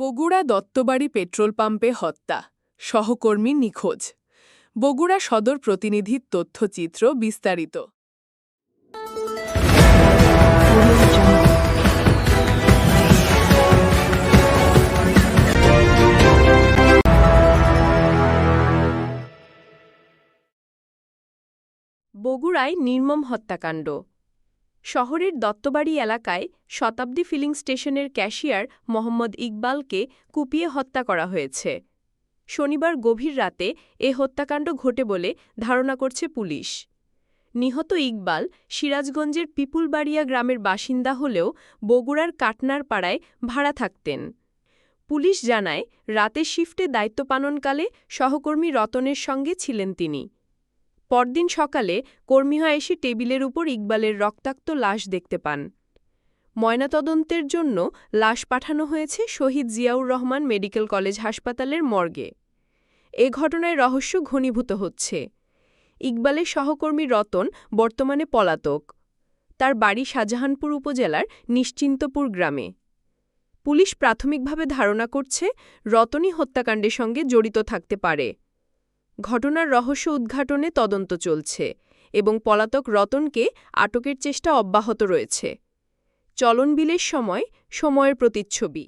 Bogura Duttabari petrol পাম্পে হত্যা, সহকর্মী নিখোঁজ। বগুড়া সদর প্রতিনিধির তথ্যচিত্র বিস্তারিত। বগুড়ায় নির্মম হত্যাকাণ্ড। শহরের দত্তবাড়ি এলাকায় শতাব্দী ফিলিং স্টেশনের ক্যাশিয়ার মোহাম্মদ ইকবালকে কুপিয়ে হত্যা করা হয়েছে। শনিবার গভীর রাতে এ হত্যাকাণ্ড ঘটে বলে ধারণা করছে পুলিশ। নিহত ইকবাল সিরাজগঞ্জের পিপুলবাড়িয়া গ্রামের বাসিন্দা হলেও বগুড়ার কাটনার পাড়ায় ভাড়া থাকতেন। পুলিশ জানায় রাতে শিফটে দায়িত্ব পালনকালে সহকর্মী রতনের সঙ্গে ছিলেন তিনি। পরদিন সকালে কর্মীরা এসে টেবিলের উপর ইকবালের রক্তাক্ত লাশ দেখতে পান। ময়নাতদন্তের জন্য লাশ পাঠানো হয়েছে শহীদ জিয়াউর রহমান মেডিকেল কলেজ হাসপাতালের মর্গে। এ ঘটনায় রহস্য ঘনীভূত হচ্ছে। ইকবালের সহকর্মী রতন বর্তমানে পলাতক। তার বাড়ি শাহজাহানপুর উপজেলার নিশ্চিন্তপুর গ্রামে। পুলিশ প্রাথমিকভাবে ধারণা করছে রতনই হত্যাকাণ্ডের সঙ্গে জড়িত থাকতে পারে। ঘটনার রহস্য উদ্ঘাটনে তদন্ত চলছে এবং পলাতক রতনকে আটকের চেষ্টা অব্যাহত রয়েছে। চলনবিলের সময়, সময়ের প্রতিচ্ছবি।